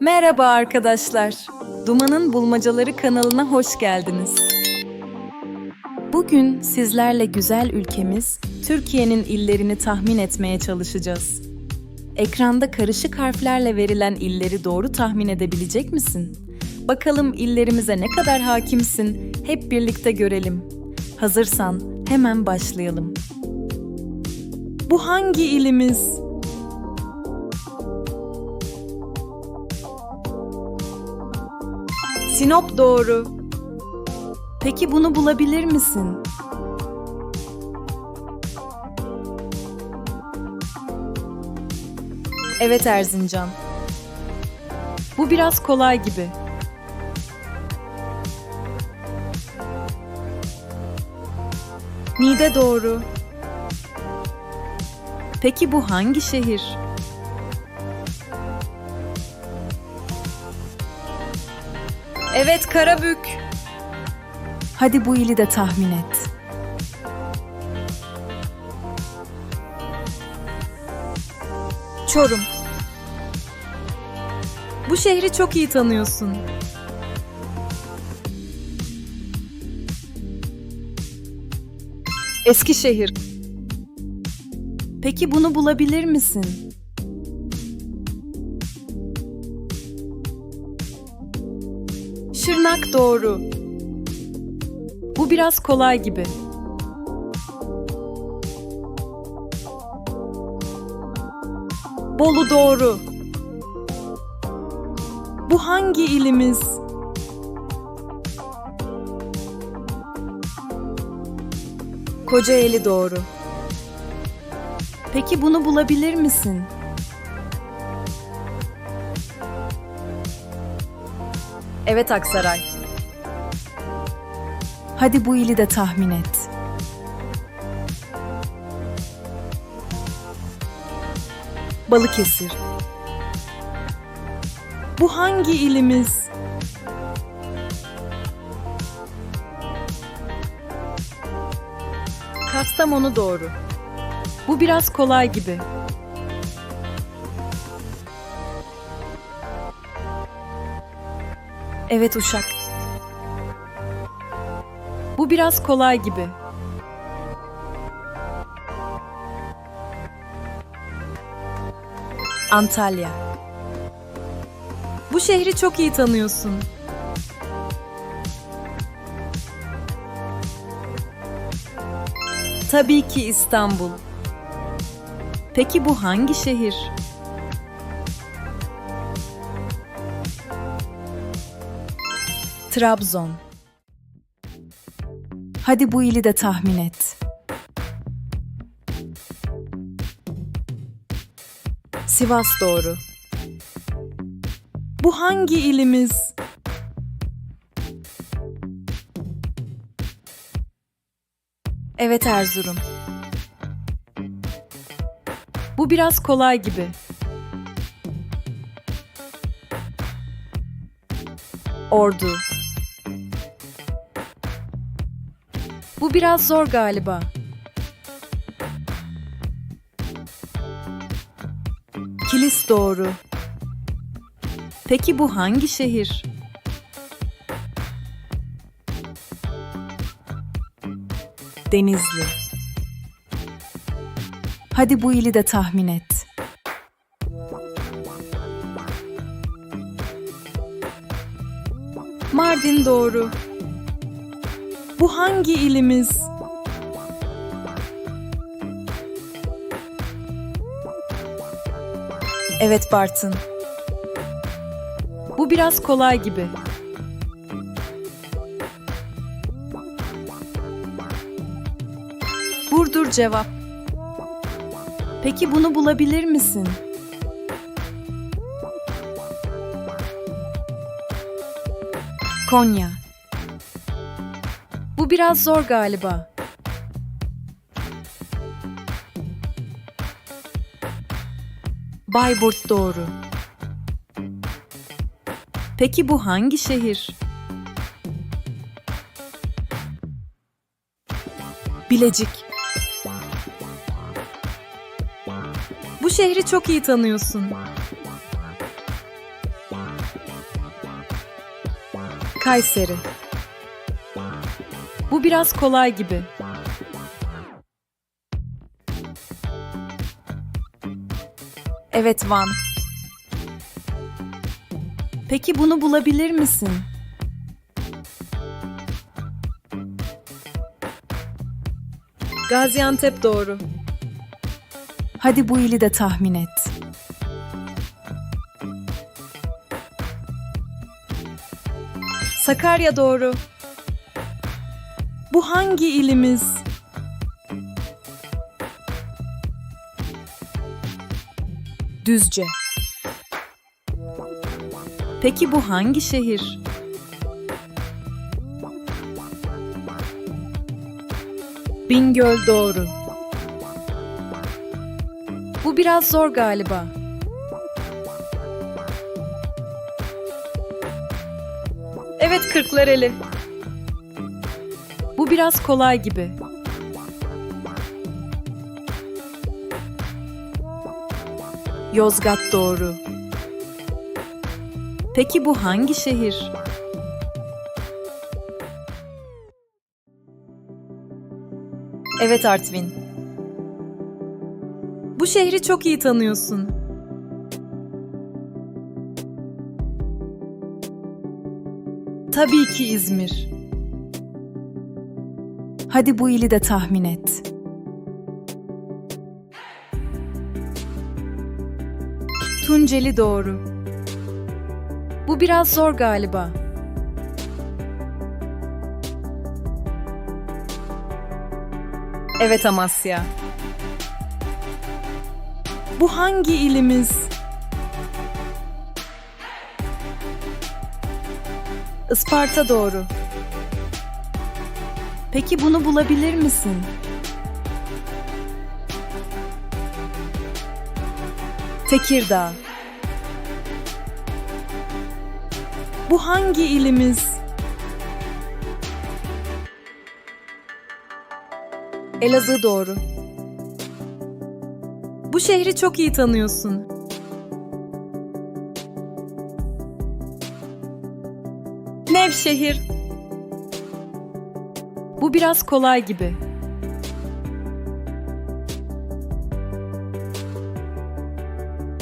Merhaba arkadaşlar. Duman'ın Bulmacaları kanalına hoş geldiniz. Bugün sizlerle güzel ülkemiz Türkiye'nin illerini tahmin etmeye çalışacağız. Ekranda karışık harflerle verilen illeri doğru tahmin edebilecek misin? Bakalım illerimize ne kadar hakimsin? Hep birlikte görelim. Hazırsan hemen başlayalım. Bu hangi ilimiz? Sinop doğru. Peki bunu bulabilir misin? Evet Erzincan. Bu biraz kolay gibi. Niğde doğru. Peki bu hangi şehir? Evet Karabük. Hadi bu ili de tahmin et. Çorum. Bu şehri çok iyi tanıyorsun. Eskişehir. Peki bunu bulabilir misin? Şırnak doğru. Bu biraz kolay gibi. Bolu doğru. Bu hangi ilimiz? Kocaeli doğru. Peki bunu bulabilir misin? Evet Aksaray. Hadi bu ili de tahmin et. Balıkesir. Bu hangi ilimiz? Kastamonu doğru. Bu biraz kolay gibi. Evet Uşak. Bu biraz kolay gibi. Antalya. Bu şehri çok iyi tanıyorsun. Tabii ki İstanbul. Peki bu hangi şehir? Trabzon. Hadi bu ili de tahmin et. Sivas doğru. Bu hangi ilimiz? Evet Erzurum. Bu biraz kolay gibi. Ordu. Bu biraz zor galiba. Kilis doğru. Peki bu hangi şehir? Denizli. Hadi bu ili de tahmin et. Mardin doğru. Bu hangi ilimiz? Evet Bartın. Bu biraz kolay gibi. Burdur cevap. Peki bunu bulabilir misin? Konya. Bu biraz zor galiba. Bayburt doğru. Peki bu hangi şehir? Bilecik. Bu şehri çok iyi tanıyorsun. Kayseri. Bu biraz kolay gibi. Evet Van. Peki bunu bulabilir misin? Gaziantep doğru. Hadi bu ili de tahmin et. Sakarya doğru. Bu hangi ilimiz? Düzce. Peki bu hangi şehir? Bingöl doğru. Bu biraz zor galiba. Evet Kırklareli. Biraz kolay gibi. Yozgat doğru. Peki bu hangi şehir? Evet Artvin. Bu şehri çok iyi tanıyorsun. Tabii ki İzmir. Hadi bu ili de tahmin et. Tunceli doğru. Bu biraz zor galiba. Evet Amasya. Bu hangi ilimiz? Isparta doğru. Peki bunu bulabilir misin? Tekirdağ. Bu hangi ilimiz? Elazığ doğru. Bu şehri çok iyi tanıyorsun. Nevşehir. Biraz kolay gibi.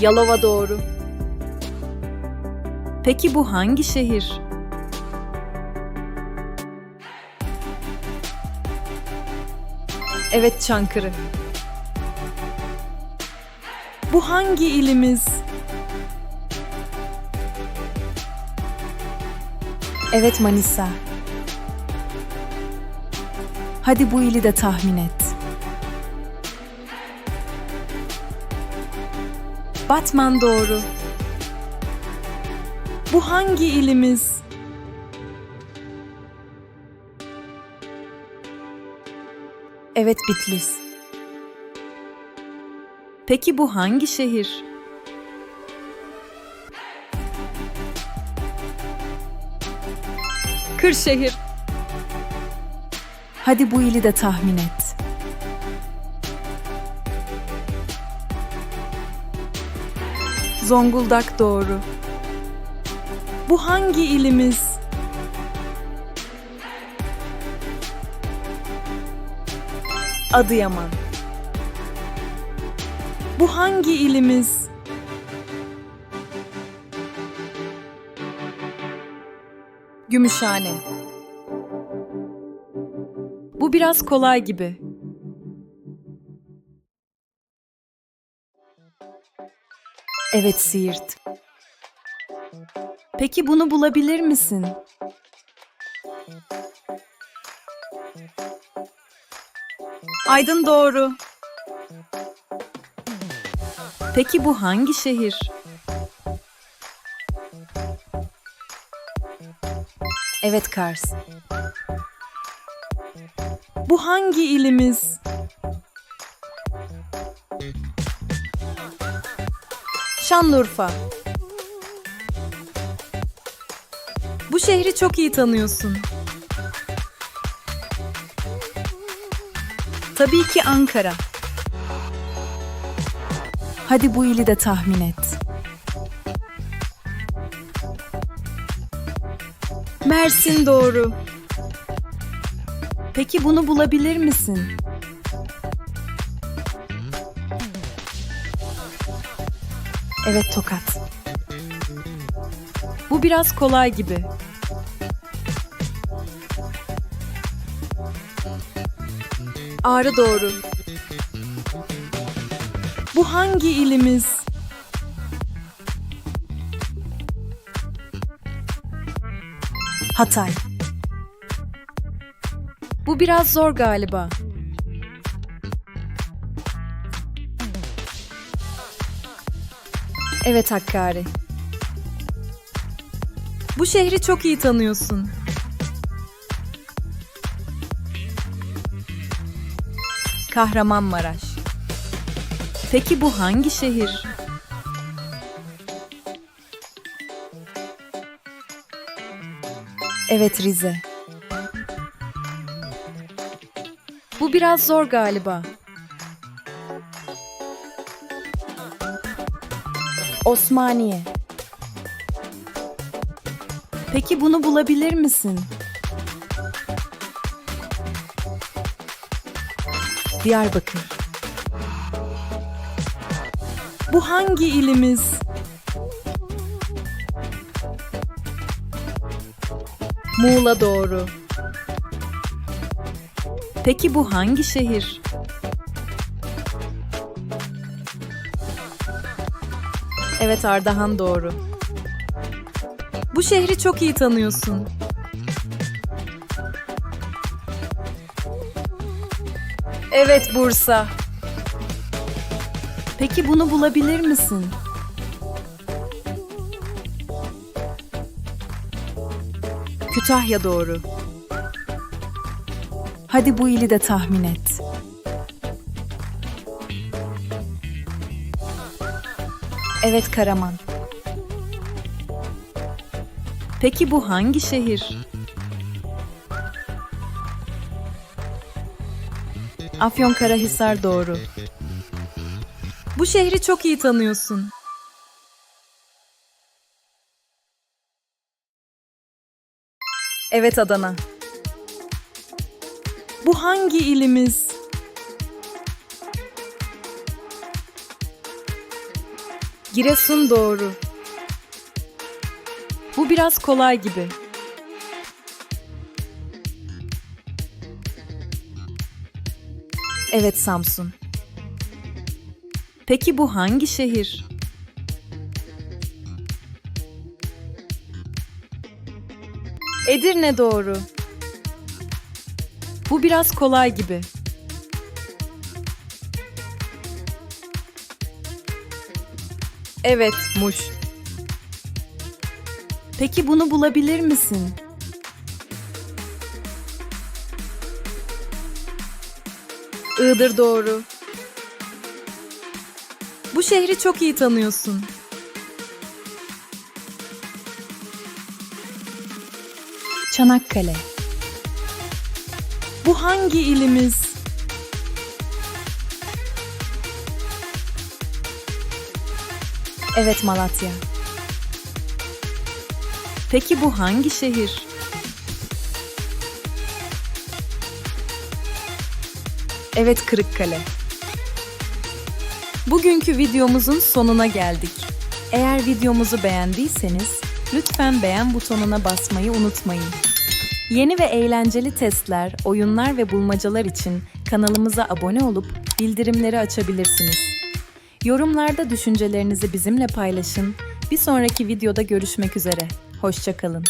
Yalova doğru. Peki bu hangi şehir? Evet Çankırı. Bu hangi ilimiz? Evet Manisa. Hadi bu ili de tahmin et. Batman doğru. Bu hangi ilimiz? Evet Bitlis. Peki bu hangi şehir? Kırşehir. Hadi bu ili de tahmin et. Zonguldak doğru. Bu hangi ilimiz? Adıyaman. Bu hangi ilimiz? Gümüşhane. Biraz kolay gibi. Evet Siirt. Peki bunu bulabilir misin? Aydın doğru. Peki bu hangi şehir? Evet Kars. Bu hangi ilimiz? Şanlıurfa. Bu şehri çok iyi tanıyorsun. Tabii ki Ankara. Hadi bu ili de tahmin et. Mersin doğru. Peki bunu bulabilir misin? Evet Tokat. Bu biraz kolay gibi. Ağrı doğru. Bu hangi ilimiz? Hatay. Bu biraz zor galiba. Evet Hakkari. Bu şehri çok iyi tanıyorsun. Kahramanmaraş. Peki bu hangi şehir? Evet Rize. Biraz zor galiba. Osmaniye. Peki bunu bulabilir misin? Diyarbakır. Bu hangi ilimiz? Muğla doğru. Peki bu hangi şehir? Evet Ardahan doğru. Bu şehri çok iyi tanıyorsun. Evet Bursa. Peki bunu bulabilir misin? Kütahya doğru. Hadi bu ili de tahmin et. Evet Karaman. Peki bu hangi şehir? Afyonkarahisar doğru. Bu şehri çok iyi tanıyorsun. Evet Adana. Bu hangi ilimiz? Giresun doğru. Bu biraz kolay gibi. Evet Samsun. Peki bu hangi şehir? Edirne doğru. Bu biraz kolay gibi. Evet, Muş. Peki bunu bulabilir misin? Iğdır doğru. Bu şehri çok iyi tanıyorsun. Çanakkale. Bu hangi ilimiz? Evet Malatya. Peki bu hangi şehir? Evet Kırıkkale. Bugünkü videomuzun sonuna geldik. Eğer videomuzu beğendiyseniz lütfen beğen butonuna basmayı unutmayın. Yeni ve eğlenceli testler, oyunlar ve bulmacalar için kanalımıza abone olup bildirimleri açabilirsiniz. Yorumlarda düşüncelerinizi bizimle paylaşın. Bir sonraki videoda görüşmek üzere. Hoşçakalın.